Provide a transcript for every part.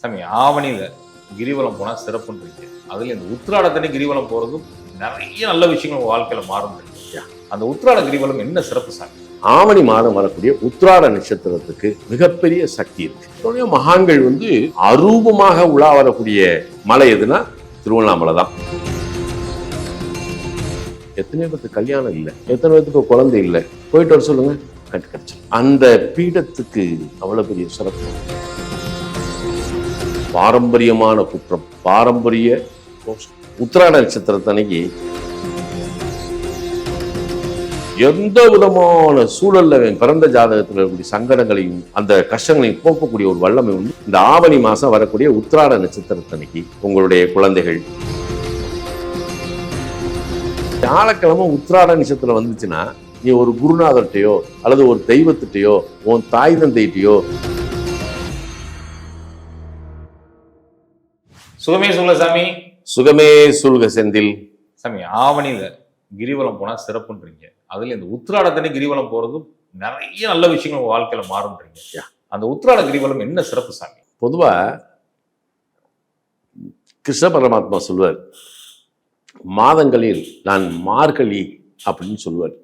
சாமி ஆவணியில் கிரிவலம் போனா சிறப்புன்றீங்க அதுல இந்த உத்திராடத்தனி கிரிவலம் போறதும் நிறைய நல்ல விஷயங்கள் உங்க வாழ்க்கையில மாறும் அந்த உத்திராட கிரிவலம் என்ன சிறப்பு சாமி? ஆவணி மாதம் வரக்கூடிய உத்திராட நட்சத்திரத்துக்கு மிகப்பெரிய சக்தி இருக்கு. மகான்கள் வந்து அரூபமாக உலா வரக்கூடிய மலை எதுனா திருவண்ணாமலை தான். எத்தனை பேருக்கு கல்யாணம் இல்லை. எத்தனை பேருக்கு குழந்தை இல்லை. போயிட்டு வர சொல்லுங்க கட்டு கிடைச்சு அந்த பீடத்துக்கு அவ்வளவு பெரிய சிறப்பு. பாரம்பரியமான குற்றம் பாரம்பரிய தோஷம். உத்திராட நட்சத்திரத்தன்னைக்கு எந்த விதமான சூழல்ல பிறந்த ஜாதகத்தில் இருக்கக்கூடிய சங்கடங்களையும் அந்த கஷ்டங்களையும் போக்கக்கூடிய ஒரு வல்லமை உண்டு இந்த ஆவணி மாசம் வரக்கூடிய உத்திராட நட்சத்திரத்தன்னைக்கு உங்களுடைய குழந்தைகள் வியாழக்கிழமை உத்திராட நட்சத்திரம் வந்துச்சுன்னா நீ ஒரு குருநாதர்கிட்டையோ அல்லது ஒரு தெய்வத்திட்டையோ உன் தாய் தந்தைகிட்டையோ சுகமே சொல்ல சாமி. சுகமே சூழ்க செந்தில். சாமி ஆவணியில கிரிவலம் போனா சிறப்புன்றீங்க. அதுல இந்த உத்திராடத்தனி கிரிவலம் போறதும் நிறைய நல்ல விஷயங்கள் உங்க வாழ்க்கையில மாறும்ன்றீங்க அந்த உத்திராட கிரிவலம் என்ன சிறப்பு சாமி? பொதுவா கிருஷ்ண பரமாத்மா சொல்வார் மாதங்களில் நான் மார்கழி அப்படின்னு சொல்லுவார்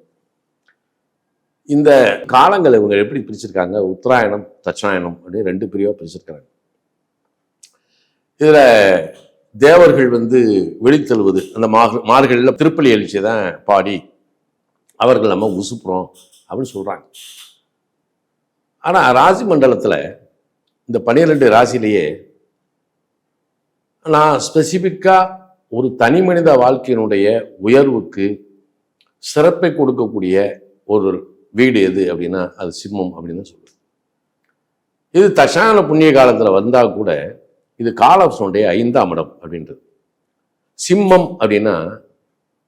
இந்த காலங்களை இவங்க எப்படி பிரிச்சிருக்காங்க? உத்தராயணம் தட்சிணாயனம் அப்படின்னு ரெண்டு பிரிவாக பிரிச்சிருக்காங்க. இதில் தேவர்கள் வந்து வெளித்தழுவது அந்த மாக மார்கழியில் திருப்பலி எழுச்சி தான் பாடி அவர்கள் நம்ம உசுப்புறோம் அப்படின்னு சொல்கிறாங்க ஆனால் ராசி மண்டலத்தில் இந்த பன்னிரெண்டு ராசிலேயே நான் ஸ்பெசிஃபிக்காக ஒரு தனி மனித வாழ்க்கையினுடைய உயர்வுக்கு சிறப்பை கொடுக்கக்கூடிய ஒரு வீடு எது அப்படின்னா அது சிம்மம் அப்படின்னு தான் சொல்லுவேன் இது தசான புண்ணிய காலத்தில் வந்தால் கூட இது காலப்சனுடைய ஐந்தாம் இடம் அப்படின்றது. சிம்மம் அப்படின்னா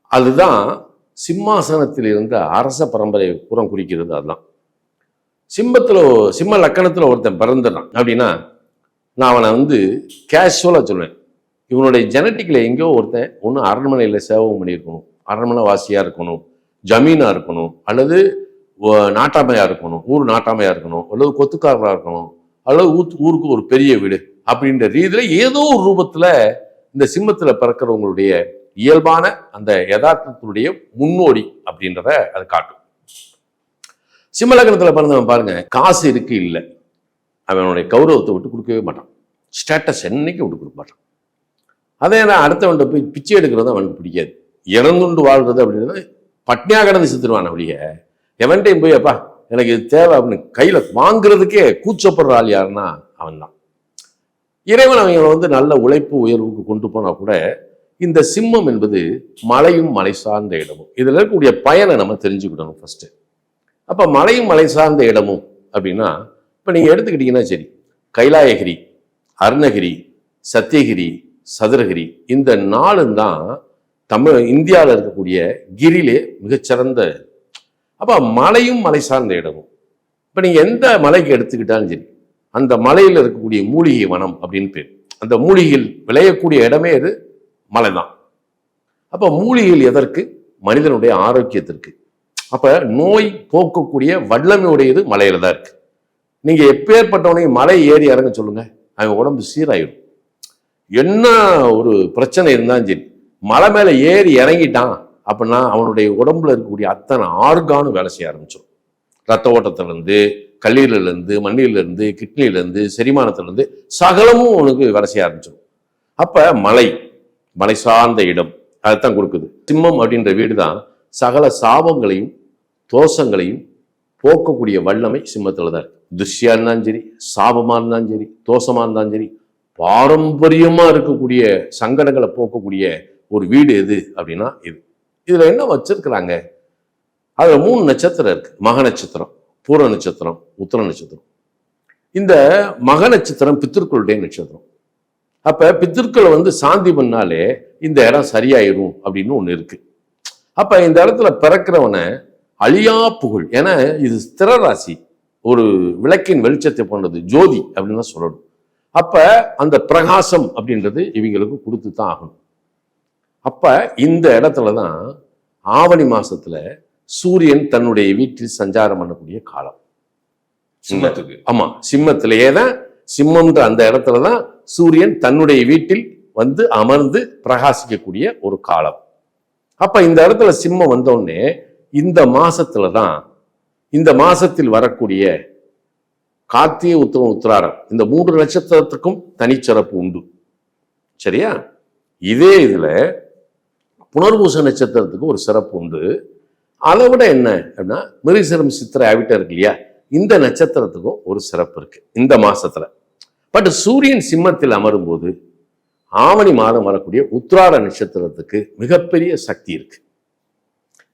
அதுதான் சிம்மாசனத்தில் இருந்த அரச பரம்பரை புறம் குறிக்கிறது அதுதான். சிம்மத்தில் சிம்ம லக்கணத்தில் ஒருத்தன் பிறந்துடுறான் அப்படின்னா நான் அவனை வந்து கேஷுவலாக சொல்லுவேன் இவனுடைய ஜெனட்டிக்கில் எங்கேயோ ஒருத்தன் ஒன்று அரண்மனையில் சேவகம் பண்ணியிருக்கணும். அரண்மனை வாசியாக இருக்கணும். ஜமீனாக இருக்கணும். அல்லது நாட்டாமையாக இருக்கணும். ஊர் நாட்டாமையாக இருக்கணும். அல்லது கொத்துக்காரராக இருக்கணும். அல்லது ஊத் ஊருக்கு ஒரு பெரிய வீடு. அப்படின்ற ரீதியில் ஏதோ ஒரு ரூபத்தில் இந்த சிம்மத்தில் பிறக்கிறவங்களுடைய இயல்பான அந்த யதார்த்தத்தினுடைய முன்னோடி அப்படின்றத அது காட்டும். சிம்மலக்கணத்தில் பிறந்தவன் பாருங்க காசு இருக்கு இல்லை. அவனுடைய கௌரவத்தை விட்டு கொடுக்கவே மாட்டான். ஸ்டேட்டஸ் என்னைக்கு விட்டு கொடுக்க மாட்டான். அதே நான் அடுத்தவன்ட்ட போய் பிச்சை எடுக்கிறது அவனுக்கு பிடிக்காது. இறந்துண்டு வாழ்றது அப்படின்றது பட்னியா கடந்து செத்துருவான் அப்படியே எவன்டையும் போய் அப்பா எனக்கு இது தேவை அப்படின்னு கையில வாங்குறதுக்கே கூச்சப்படுற ஆள் யாருன்னா அவன் தான் இறைவன் அவங்களை வந்து நல்ல உழைப்பு உயர்வுக்கு கொண்டு போனால் கூட இந்த சிம்மம் என்பது மலையும் மலை சார்ந்த இடமும். இதில் இருக்கக்கூடிய பயனை நம்ம தெரிஞ்சுக்கிடணும் ஃபஸ்ட்டு அப்போ மலையும் மலை சார்ந்த இடமும் அப்படின்னா இப்போ நீங்கள் எடுத்துக்கிட்டீங்கன்னா சரி கைலாயகிரி அருணகிரி சத்தியகிரி சதுரகிரி இந்த நாலும் தான் தமிழ் இந்தியாவில் இருக்கக்கூடிய கிரிலே மிகச்சிறந்த அப்போ மலையும் மலை சார்ந்த இடமும். இப்போ நீங்கள் எந்த மலைக்கு எடுத்துக்கிட்டாலும் சரி அந்த மலையில் இருக்கக்கூடிய மூலிகை வனம் அப்படின்னு பேர். அந்த மூலிகையில் விளையக்கூடிய இடமே அது மலை தான் அப்போ மூலிகைகள் எதற்கு? மனிதனுடைய ஆரோக்கியத்திற்கு. அப்போ நோய் போக்கக்கூடிய வல்லமையுடையது மலையில் தான் இருக்குது நீங்கள் எப்பேற்பட்டவனையும் மலை ஏறி இறங்க சொல்லுங்கள் அவன் உடம்பு சீராயிடும். என்ன ஒரு பிரச்சனை இருந்தாலும் சரி மலை மேலே ஏறி இறங்கிட்டான் அப்படின்னா அவனுடைய உடம்புல இருக்கக்கூடிய அத்தனை ஆர்கானும் வேலை செய்ய ஆரம்பிச்சிடும் ரத்த ஓட்டத்திலேருந்து கல்லீரலேருந்து மண்ணிலேருந்து கிட்னிலேருந்து செரிமானத்திலேருந்து சகலமும் உனக்கு வேலை செய்ய ஆரம்பிச்சிடும். அப்போ மலை மலை சார்ந்த இடம் அதைத்தான் கொடுக்குது சிம்மம் அப்படின்ற வீடு தான் சகல சாபங்களையும் தோஷங்களையும் போக்கக்கூடிய வல்லமை சிம்மத்தில் தான் இருக்குது துஷ்யா இருந்தாலும் சரி சாபமாக இருந்தாலும் சரி தோஷமாக இருந்தாலும் சரி பாரம்பரியமாக இருக்கக்கூடிய சங்கடங்களை போக்கக்கூடிய ஒரு வீடு எது அப்படின்னா இது. இதில் என்ன வச்சுருக்குறாங்க? அதில் மூணு நட்சத்திரம் இருக்குது மக நட்சத்திரம். பூர நட்சத்திரம் உத்தர நட்சத்திரம். இந்த மக நட்சத்திரம் பித்திருக்களுடைய நட்சத்திரம். அப்போ பித்திருக்களை வந்து சாந்தி பண்ணாலே இந்த இடம் சரியாயிரும் அப்படின்னு ஒன்று இருக்குது அப்போ இந்த இடத்துல பிறக்கிறவனை அழியா புகழ் ஏன்னா இது ஸ்திர ராசி ஒரு விளக்கின் வெளிச்சத்தை போன்றது ஜோதி அப்படின்னு தான் சொல்லணும். அப்போ அந்த பிரகாசம் அப்படின்றது இவங்களுக்கு கொடுத்து தான் ஆகணும். அப்போ இந்த இடத்துல தான் ஆவணி மாதத்தில் சூரியன் தன்னுடைய வீட்டில் சஞ்சாரம் பண்ணக்கூடிய காலம். சிம்மத்துக்கு. ஆமா சிம்மத்திலேயே தான் சிம்மம்ன்ற அந்த இடத்துல தான் சூரியன் தன்னுடைய வீட்டில் வந்து அமர்ந்து பிரகாசிக்கக்கூடிய ஒரு காலம். அப்ப இந்த இடத்துல சிம்மம் வந்த உடனே இந்த மாசத்துல தான் இந்த மாசத்தில் வரக்கூடிய கார்த்திகை உத்தமம் உத்திராடம் இந்த மூன்று நட்சத்திரத்துக்கும் தனிச்சிறப்பு உண்டு. சரியா? இதே இதுல புனர்பூச நட்சத்திரத்துக்கு ஒரு சிறப்பு உண்டு. அதை விட என்ன அப்படின்னா மிருகசிரம் சித்திரை ஆவிட்ட இருக்கு இல்லையா? இந்த நட்சத்திரத்துக்கும் ஒரு சிறப்பு இருக்கு இந்த மாசத்துல. பட் சூரியன் சிம்மத்தில் அமரும்போது ஆவணி மாதம் வரக்கூடிய உத்ராட நட்சத்திரத்துக்கு மிகப்பெரிய சக்தி இருக்கு.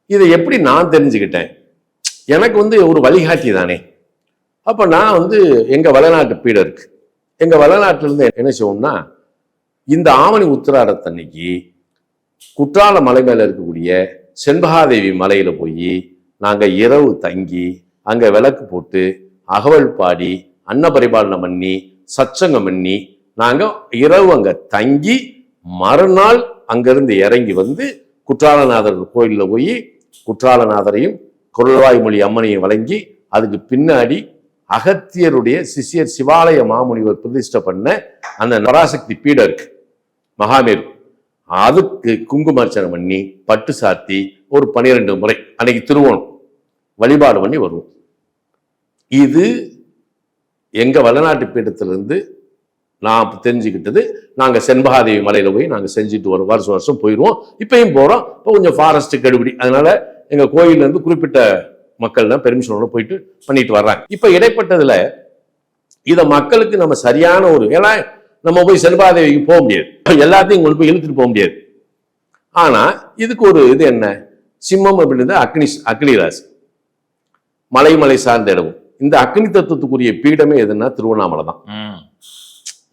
இதை எப்படி நான் தெரிஞ்சுக்கிட்டேன்? எனக்கு வந்து ஒரு வழிகாட்டி தானே. அப்போ நான் வந்து எங்கள் வளநாட்டு பீடம் இருக்கு. எங்கள் வளநாட்டிலேருந்து என்ன செய்வோம்னா இந்த ஆவணி உத்திராடத்தன்னைக்கு குற்றால மலை மேலே இருக்கக்கூடிய செண்பகாதேவி மலையில் போய் நாங்கள் இரவு தங்கி அங்கே விளக்கு போட்டு அகவல் பாடி அன்னபரிபாலனம் பண்ணி சச்சங்கம் பண்ணி நாங்கள் இரவு அங்கே தங்கி மறுநாள் அங்கேருந்து இறங்கி வந்து குற்றாலநாதர் கோயிலில் போய் குற்றாலநாதரையும் குரல்வாய்மொழி அம்மனையும் வழங்கி அதுக்கு பின்னாடி அகத்தியருடைய சிஷ்யர் சிவாலய மாமுனிவர் பிரதிஷ்டை பண்ண அந்த நராசக்தி பீடம் இருக்கு மகாமேரு. அதுக்கு குங்குமார்ச்சனம் பண்ணி பட்டு சாத்தி ஒரு பன்னிரெண்டு முறை அன்னைக்கு திருவோணம். வழிபாடு பண்ணி வருவோம். இது எங்கள் வளநாட்டு பீடத்திலிருந்து நான் தெரிஞ்சுக்கிட்டது நாங்கள் செண்பகாதேவி மலையில் போய் நாங்கள் செஞ்சுட்டு வரோம். வருஷம் வருஷம் போயிடுவோம் இப்பயும் போகிறோம் இப்போ கொஞ்சம் ஃபாரஸ்ட் கெடுபிடி. அதனால் எங்கள் கோயிலேருந்து குறிப்பிட்ட மக்கள் தான் பெர்மிஷனோட போயிட்டு பண்ணிட்டு வர்றாங்க. இப்போ இடைப்பட்டதில் இதை மக்களுக்கு நம்ம சரியான ஒரு ஏன்னா நம்ம போய் செண்பகாதேவிக்கு போக முடியாது. எல்லாத்தையும் கொண்டு போய் இழுத்துட்டு போக முடியாது. ஆனா இதுக்கு ஒரு இது என்ன? சிம்மம் அப்படின்றது அக்னி அக்னி ராசி. மலை மலை சார்ந்த இடமும். இந்த அக்னி தத்துவத்துக்குரிய பீடமே எதுன்னா திருவண்ணாமலை தான்.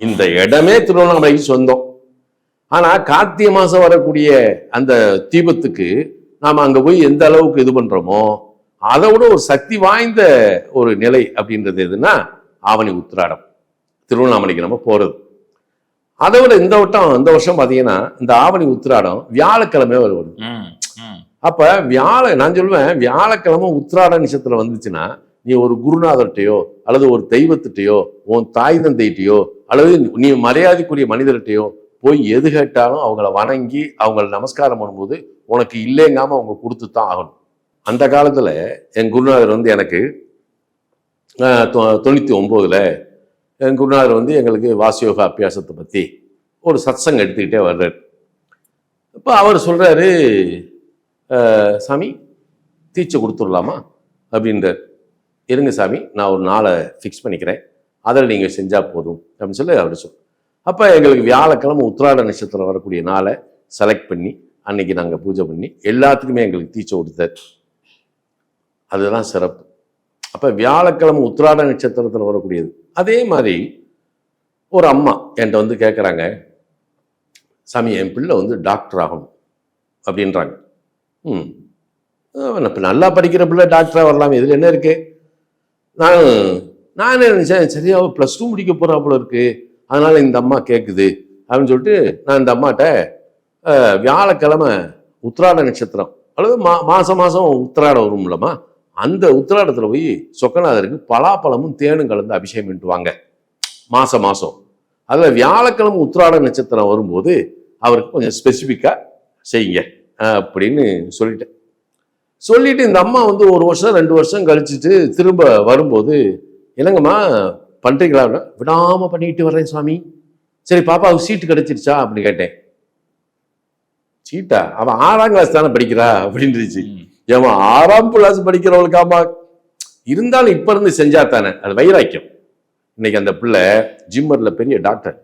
இந்த இடமே திருவண்ணாமலைக்கு சொந்தம். ஆனா கார்த்திகை மாசம் வரக்கூடிய அந்த தீபத்துக்கு நாம அங்க போய் எந்த அளவுக்கு இது பண்றோமோ அதை விட ஒரு சக்தி வாய்ந்த ஒரு நிலை அப்படின்றது எதுன்னா ஆவணி உத்திராடம். திருவண்ணாமலைக்கு நம்ம போறது. அதை விட இந்த வட்டம் இந்த வருஷம் பாத்தீங்கன்னா இந்த ஆவணி உத்திராடம் வியாழக்கிழமை வருவது. அப்ப வியாழ நான் சொல்லுவேன் வியாழக்கிழமை உத்திராட நட்சத்திரம் வந்துச்சுன்னா நீ ஒரு குருநாதர்கிட்டயோ அல்லது ஒரு தெய்வத்திட்டையோ உன் தாய் தந்தைகிட்டயோ அல்லது நீ மரியாதைக்குரிய மனிதர்கிட்டயோ போய் எது கேட்டாலும் அவங்கள வணங்கி அவங்கள நமஸ்காரம் பண்ணும்போது உனக்கு இல்லைங்காம அவங்க கொடுத்து தான் ஆகணும் அந்த காலத்துல என் குருநாதர் வந்து எனக்கு தொண்ணூத்தி ஒன்பதுல குருநாதர் வந்து எங்களுக்கு வாசயோக அபியாசத்தை பற்றி ஒரு சத்சங் எடுத்துக்கிட்டே வர்றார். இப்போ அவர் சொல்கிறாரு சாமி தீட்சை கொடுத்துடலாமா? அப்படின்றார். இருங்க சாமி நான் ஒரு நாளை ஃபிக்ஸ் பண்ணிக்கிறேன். அதில் நீங்கள் செஞ்சால் போதும். அப்படின்னு சொல்லி அவர் சொல் அப்போ எங்களுக்கு வியாழக்கிழமை உத்திராட நட்சத்திரம் வரக்கூடிய நாளை செலக்ட் பண்ணி அன்னைக்கு நாங்கள் பூஜை பண்ணி எல்லாத்துக்குமே எங்களுக்கு தீட்சை கொடுத்தார். அதுதான் சிறப்பு. அப்போ வியாழக்கிழமை உத்திராட நட்சத்திரத்தில் வரக்கூடியது. அதே மாதிரி ஒரு அம்மா என்கிட்ட வந்து கேட்குறாங்க சாமி என் பிள்ளை வந்து டாக்டர் ஆகணும் அப்படின்றாங்க. ம் இப்போ நல்லா படிக்கிற பிள்ளை டாக்டராக வரலாம் இதில் என்ன இருக்கு? நான் நான் என்ன நினச்சேன் சரியாக ப்ளஸ் டூ முடிக்க போகிறா போல அதனால் இந்த அம்மா கேட்குது அப்படின்னு சொல்லிட்டு நான் இந்த அம்மாட்ட வியாழக்கிழமை உத்திராட நட்சத்திரம் அல்லது மா மாதம் மாதம் உத்திராட வரும்லம்மா அந்த உத்திராடத்தில் போய் சொக்கநாதருக்கு பலாப்பழமும் தேனும் கலந்து அபிஷேகம் பண்ணிட்டு வாங்க மாதம் மாதம் அதில் வியாழக்கிழமை உத்திராட நட்சத்திரம் வரும்போது அவருக்கு கொஞ்சம் ஸ்பெசிஃபிக்காக செய்யுங்க அப்படின்னு சொல்லிட்டேன். சொல்லிட்டு இந்த அம்மா வந்து ஒரு வருஷம் ரெண்டு வருஷம் கழிச்சுட்டு திரும்ப வரும்போது என்னங்கம்மா பண்ணுறீங்களா விடாமல் பண்ணிக்கிட்டு பண்ணிட்டு வர்றேன் சாமி. சரி பாப்பாவுக்கு சீட்டு கிடைச்சிருச்சா? அப்படின்னு கேட்டேன். சீட்டா? அவன் ஆறாம் கிளாஸ் தானே படிக்கிறா? அப்படின்னுச்சு. ஏமா ஆறாம் கிளாஸ் படிக்கிறவளுக்காமா இருந்தாலும் இப்ப இருந்து செஞ்சா தானே. அது வைராக்கியம். இன்னைக்கு அந்த பிள்ளை ஜிம்மர்ல பெரிய டாக்டர்.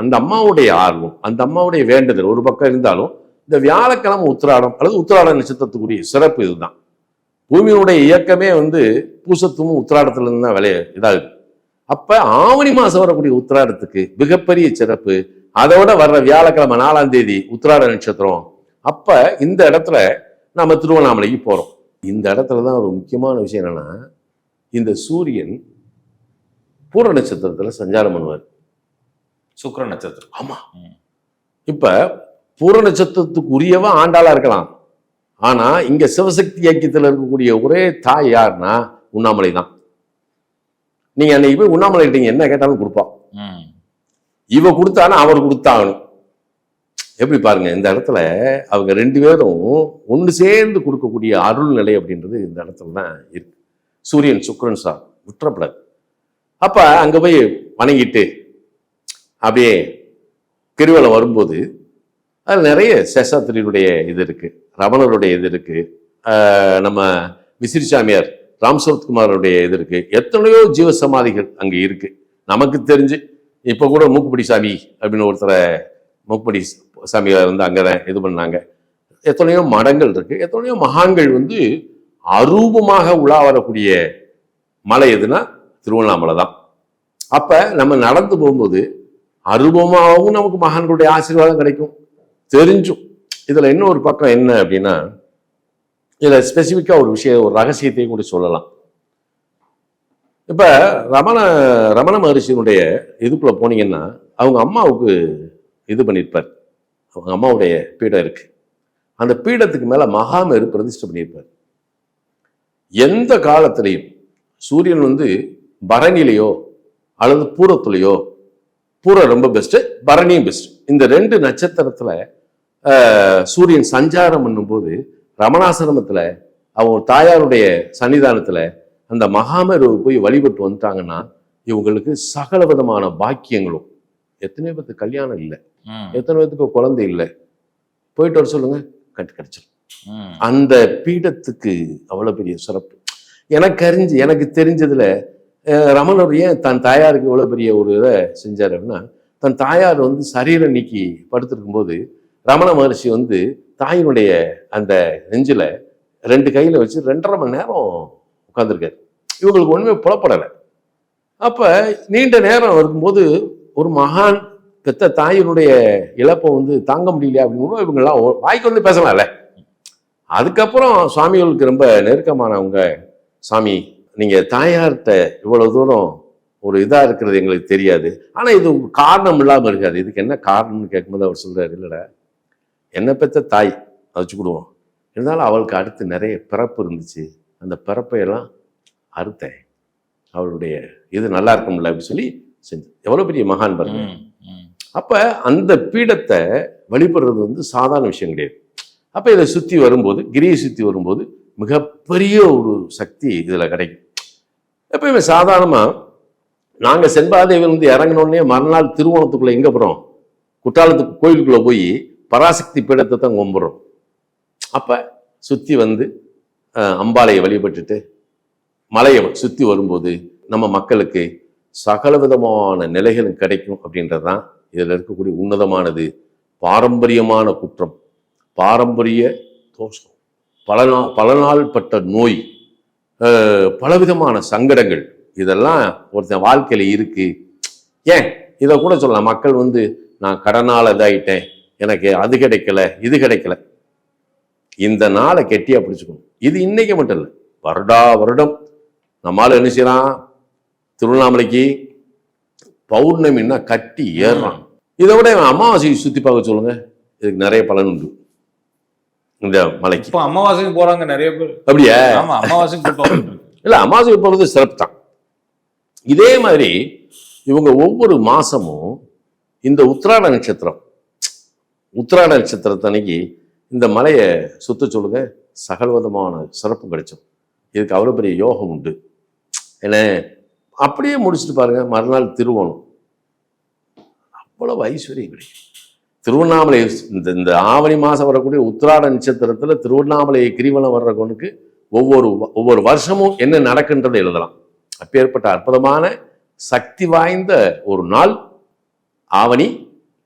அந்த அம்மாவுடைய ஆர்வம் அந்த அம்மாவுடைய வேண்டுதல் ஒரு பக்கம் இருந்தாலும் இந்த வியாழக்கிழமை உத்திராடம் அல்லது உத்திராட நட்சத்திரத்துக்குரிய சிறப்பு இதுதான். பூமியினுடைய இயக்கமே வந்து பூசத்துவமும் உத்திராடத்துல இருந்து தான் விளைய இதாகுது. அப்ப ஆவணி மாசம் வரக்கூடிய உத்திராடத்துக்கு மிகப்பெரிய சிறப்பு அதோட வர்ற வியாழக்கிழமை நாலாம் தேதி உத்திராட நட்சத்திரம். அப்ப இந்த இடத்துல நம்ம திருவண்ணாமலைக்கு போறோம். இந்த இடத்துல தான் ஒரு முக்கியமான விஷயம் என்னன்னா இந்த சூரியன் பூர நட்சத்திரத்துல சஞ்சாரம் பண்ணுவார். சுக்கிர நட்சத்திரம். ஆமா. ம். இப்ப பூர நட்சத்திரத்துக்கு உரியவன் ஆண்டாளா இருக்கலாம். ஆனா இங்க சிவசக்தி ஐக்கியத்துல இருக்கக்கூடிய ஒரே தாய் யாருன்னா உண்ணாமலை தான். நீங்க அன்னைக்கு போய் உண்ணாமலை கிட்டீங்க என்ன கேட்டாலும் கொடுப்பான் ம். இவ கொடுத்தானா அவர் கொடுத்தாகணும். எப்படி பாருங்க இந்த இடத்துல அவங்க ரெண்டு பேரும் ஒன்று சேர்ந்து கொடுக்கக்கூடிய அருள் நிலை அப்படின்றது இந்த இடத்துல தான் இருக்கு. சூரியன் சுக்ரன் சார் விட்டுறப்படாது அப்போ அங்கே போய் வணங்கிட்டு அப்படியே கிருவலம் வரும்போது அது நிறைய சேஷாத்திரியுடைய இது இருக்குது ரமணருடைய இது இருக்குது நம்ம விசிறி சாமியார் ராம் சரத்குமாரோடைய இது இருக்குது எத்தனையோ ஜீவ சமாதிகள் அங்கே இருக்குது நமக்கு தெரிஞ்சு இப்போ கூட மூக்குப்படி சாமி அப்படின்னு ஒருத்தரை மூக்குப்படி சாமியார் வந்து அங்கதான் இது பண்ணாங்க. எத்தனையோ மடங்கள் இருக்குது எத்தனையோ மகான்கள் வந்து அரூபமாக உலா வரக்கூடிய மலை எதுனா திருவண்ணாமலை தான். அப்போ நம்ம நடந்து போகும்போது அருபமாகவும் நமக்கு மகான்களுடைய ஆசீர்வாதம் கிடைக்கும். தெரிஞ்சும். இதில் இன்னொரு பக்கம் என்ன அப்படின்னா இதில் ஸ்பெசிஃபிக்காக ஒரு விஷய ஒரு ரகசியத்தையும் கூட சொல்லலாம். இப்போ ரமண ரமண மகரிஷியினுடைய இதுக்குள்ளே போனீங்கன்னா அவங்க அம்மாவுக்கு இது பண்ணியிருப்பார் அவங்க அம்மாவுடைய பீடம் இருக்கு. அந்த பீடத்துக்கு மேல மகாமேரு பிரதிஷ்டை பண்ணியிருப்பார். எந்த காலத்திலையும் சூரியன் வந்து பரணிலையோ அல்லது பூரத்துலையோ பூரம் ரொம்ப பெஸ்ட் பரணியும் பெஸ்ட் இந்த ரெண்டு நட்சத்திரத்துல சூரியன் சஞ்சாரம் பண்ணும்போது ரமணாசிரமத்தில் அவங்க தாயாருடைய சன்னிதானத்தில் அந்த மகாமேரு போய் வழிபட்டு வந்துட்டாங்கன்னா இவங்களுக்கு சகல விதமான பாக்கியங்களும். எத்தனை பேருக்கு கல்யாணம் இல்லை. எத்தனை பேத்துக்கு குழந்தை இல்லை? போயிட்டு வர சொல்லுங்க கட்டு கிடைச்சிடும். அந்த பீடத்துக்கு அவ்வளவு பெரிய சிறப்பு. எனக்கு அறிஞ்சு எனக்கு தெரிஞ்சதுல ரமணர் ஏன் தன் தாயாருக்கு இவ்வளவு பெரிய ஒரு இதை செஞ்சார் அப்படின்னா தன் தாயார் வந்து சரீரம் நீக்கி படுத்திருக்கும் போது ரமண மகர்ஷி வந்து தாயினுடைய அந்த நெஞ்சில ரெண்டு கையில வச்சு ரெண்டரை மணி நேரம் உட்கார்ந்திருக்காரு. இவங்களுக்கு ஒண்ணுமே புலப்படலை. அப்ப நீண்ட நேரம் இருக்கும்போது ஒரு மகான் பெத்த தாயினுடைய இழப்பை வந்து தாங்க முடியலையா அப்படின்னு இவங்கெல்லாம் வாய்க்கு வந்து பேசலாம்ல. அதுக்கப்புறம் சுவாமிகளுக்கு ரொம்ப நெருக்கமானவங்க சாமி நீங்கள் தாயார்கிட்ட இவ்வளவு தூரம் ஒரு இதாக இருக்கிறது எங்களுக்கு தெரியாது. ஆனால் இது காரணம் இல்லாமல் இருக்காது. இதுக்கு என்ன காரணம்னு கேட்கும்போது அவர் சொல்கிறார் இல்லைடா என்னை பெத்த தாய் அதை வச்சுக்கிடுவோம் இருந்தாலும் அவளுக்கு அடுத்து நிறைய பிறப்பு இருந்துச்சு. அந்த பிறப்பையெல்லாம் அறுத்தேன். அவளுடைய இது நல்லா இருக்கும்ல அப்படின்னு சொல்லி செஞ்சு எவ்வளோ பெரிய மகான் பாருங்க. அப்போ அந்த பீடத்தை வழிபடுறது வந்து சாதாரண விஷயம் கிடையாது. அப்போ இதை சுற்றி வரும்போது கிரியை சுற்றி வரும்போது மிகப்பெரிய ஒரு சக்தி இதில் கிடைக்கும். எப்பயுமே சாதாரணமாக நாங்கள் செண்பாதேவியில் இருந்து இறங்கின மறுநாள் திருவோணத்துக்குள்ளே எங்கே போகிறோம் குற்றாலத்துக்கு கோயிலுக்குள்ளே போய் பராசக்தி பீடத்தை தான் கும்பிட்றோம். அப்போ சுற்றி வந்து அம்பாலையை அம்பாளையை வழிபட்டுட்டு மலையை சுற்றி வரும்போது நம்ம மக்களுக்கு சகல விதமான நிலைகளும் கிடைக்கும் அப்படின்றது தான் இதில் இருக்கக்கூடிய உன்னதமானது பாரம்பரியமான குற்றம் பாரம்பரிய தோஷம். பல நாள் பல நாள் பட்ட நோய் பலவிதமான சங்கடங்கள் இதெல்லாம் ஒருத்தன் வாழ்க்கையில் இருக்குது ஏன்? இதை கூட சொல்லலாம். மக்கள் வந்து நான் கடனால் இதாயிட்டேன். எனக்கு அது கிடைக்கல இது கிடைக்கல. இந்த நாளை கெட்டியாக பிடிச்சிக்கணும். இது இன்னைக்கு மட்டும் இல்லை வருடா வருடம் நம்மளால் என்ன செய்யலாம்? திருவண்ணாமலைக்கு பௌர்ணமின்னா கட்டி ஏறுறான். இதை விட அமாவாசையை சுத்தி பார்க்க சொல்லுங்க. இதுக்கு நிறைய பலன் உண்டு. இந்த மலைக்கு. இப்ப அமாவாசைக்கு போறாங்க நிறைய பேர். அப்படியா? ஆமா அமாவாசைக்கு. இல்ல அமாவாசை போறது சிறப்பு தான். இதே மாதிரி இவங்க ஒவ்வொரு மாசமும் இந்த உத்திராட நட்சத்திரம் உத்திராட நட்சத்திரத்தன்னைக்கு இந்த மலையை சுத்த சொல்லுங்க. சகலவிதமான சிறப்பு கிடைச்சோம் இதுக்கு அவ்வளோ பெரிய யோகம் உண்டு. என்ன? அப்படியே முடிச்சுட்டு பாருங்க மறுநாள் திருவோணம். அவ்வளவு ஐஸ்வர்யம் கிடைக்கும் திருவண்ணாமலை இந்த இந்த ஆவணி மாதம் வரக்கூடிய உத்திராட நட்சத்திரத்தில் திருவண்ணாமலை கிரிவலம் வர்றவனுக்கு ஒவ்வொரு ஒவ்வொரு வருஷமும் என்ன நடக்குன்றதை எழுதலாம். அப்பேற்பட்ட அற்புதமான சக்தி வாய்ந்த ஒரு நாள் ஆவணி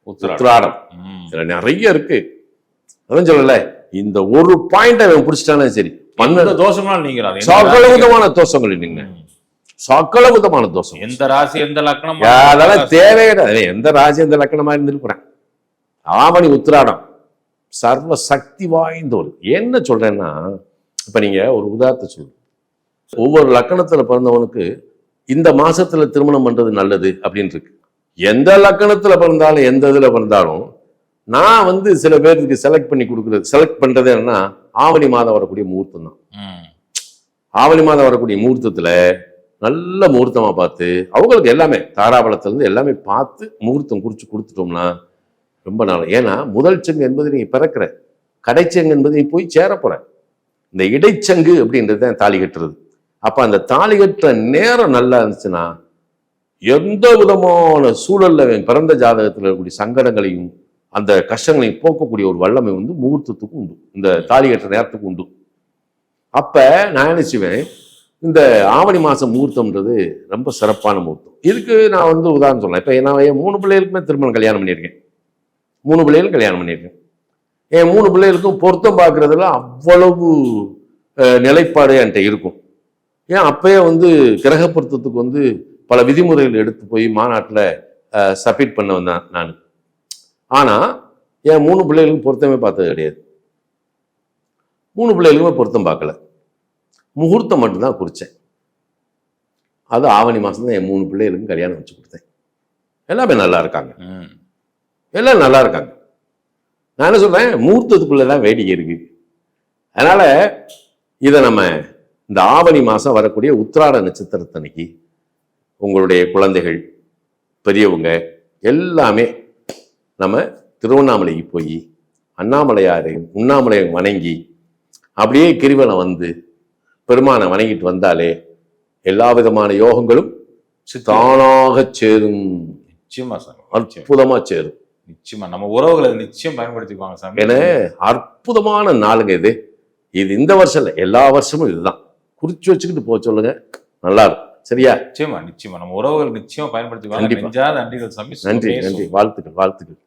உத்திராடம். இதுல நிறைய இருக்கு. அதான் சொல்லல இந்த ஒரு பாயிண்ட் அவன் பிடிச்சிட்டானே சரி. தோஷம்னாலும் நீங்கிறான் எந்த சகல விதமான தோஷங்கள் நீங்க. சகல விதமான தோஷம் எந்த ராசி எந்த லக்னம் அதெல்லாம் தேவையே கிடையாது. எந்த ராஜ எந்த லக்கணமா இருந்திருக்கிறேன் ஆவணி உத்திராடம். சர்வ சக்தி வாய்ந்த ஒரு என்ன சொல்றேன்னா இப்ப நீங்க ஒரு உதாரணத்தை சொல்லுங்க. ஒவ்வொரு லக்கணத்துல பிறந்தவனுக்கு இந்த மாசத்துல திருமணம் பண்றது நல்லது அப்படின்னு இருக்கு. எந்த லக்கணத்துல பிறந்தாலும் எந்த இதுல பிறந்தாலும் நான் வந்து சில பேருக்கு செலக்ட் பண்ணி கொடுக்குறது செலக்ட் பண்றது என்னன்னா ஆவணி மாதம் வரக்கூடிய முகூர்த்தம் தான். ஆவணி மாதம் வரக்கூடிய முகூர்த்தத்துல நல்ல முகூர்த்தமாக பார்த்து அவங்களுக்கு எல்லாமே தாராபலத்துலேருந்து எல்லாமே பார்த்து முகூர்த்தம் குறித்து கொடுத்துட்டோம்னா ரொம்ப நாள் ஏன்னா முதல் சங்கு என்பது நீ பிறக்கிற கடைச்சங்கு என்பது நீ போய் சேர போற இந்த இடைச்சங்கு அப்படின்றது தான் தாலி கட்டுறது. அப்போ அந்த தாலி கட்டுற நேரம் நல்லா இருந்துச்சுன்னா எந்த விதமான சூழலில் பிறந்த ஜாதகத்தில் இருக்கக்கூடிய சங்கடங்களையும் அந்த கஷ்டங்களையும் போக்கக்கூடிய ஒரு வல்லமை வந்து முகூர்த்தத்துக்கு உண்டு. இந்த தாலி கட்டுற நேரத்துக்கு உண்டு. அப்போ நான் என்ன செய்வேன்? இந்த ஆவணி மாதம் முகூர்த்தம்ன்றது ரொம்ப சிறப்பான முகூர்த்தம். இதுக்கு நான் வந்து உதாரணம் சொல்லலாம். இப்போ நான் என் மூணு பிள்ளைகளுக்குமே திருமணம் கல்யாணம் பண்ணியிருக்கேன். மூணு பிள்ளைகளும் கல்யாணம் பண்ணியிருக்கேன். என் மூணு பிள்ளைகளுக்கும் பொருத்தம் பார்க்குறதுல அவ்வளவு நிலைப்பாடு என்கிட்ட இருக்கும். ஏன்? அப்பயே வந்து கிரக பொருத்தத்துக்கு வந்து பல விதிமுறைகள் எடுத்து போய் மாநாட்டில் சப்மிட் பண்ண வந்தேன் நான். ஆனால் என் மூணு பிள்ளைகளுக்கும் பொருத்தமே பார்த்தது கிடையாது. மூணு பிள்ளைகளுக்குமே பொருத்தம் பார்க்கல. முகூர்த்தம் மட்டும்தான் குறித்தேன் அது ஆவணி மாதம் தான் என் மூணு பிள்ளைகளுக்கும் கல்யாணம் வச்சு கொடுத்தேன். எல்லாமே நல்லா இருக்காங்க. ம். எல்லாம் நல்லா இருக்காங்க. நான் என்ன சொல்றேன்? முகூர்த்தத்துக்குள்ள தான் வேடிக்கை இருக்கு. அதனால இதை நம்ம இந்த ஆவணி மாசம் வரக்கூடிய உத்திராட நட்சத்திரத்தன்னைக்கு உங்களுடைய குழந்தைகள் பெரியவங்க எல்லாமே நம்ம திருவண்ணாமலைக்கு போய் அண்ணாமலையாரையும் உண்ணாமலையை வணங்கி அப்படியே கிரிவலம் வந்து பெருமானை வணங்கிட்டு வந்தாலே எல்லா விதமான யோகங்களும் தானாக சேரும். நிச்சயமா சார் நிச்சயம். அற்புதமா சேரும். நிச்சயமா. நம்ம உறவுகளை நிச்சயம் பயன்படுத்திக்குவாங்க சாமி. ஏன்னா அற்புதமான நாளுங்க இது. இது இந்த வருஷம் இல்லை எல்லா வருஷமும் இதுதான். குறிச்சு வச்சுக்கிட்டு போக சொல்லுங்க. நல்லா இருக்கும். சரியா? நிச்சயமா நிச்சயமா. நம்ம உறவுகள் நிச்சயம் பயன்படுத்திக்குவாங்க. நன்றிகள் சாமி. நன்றி நன்றி. வாழ்த்துக்கள் வாழ்த்துக்கள்.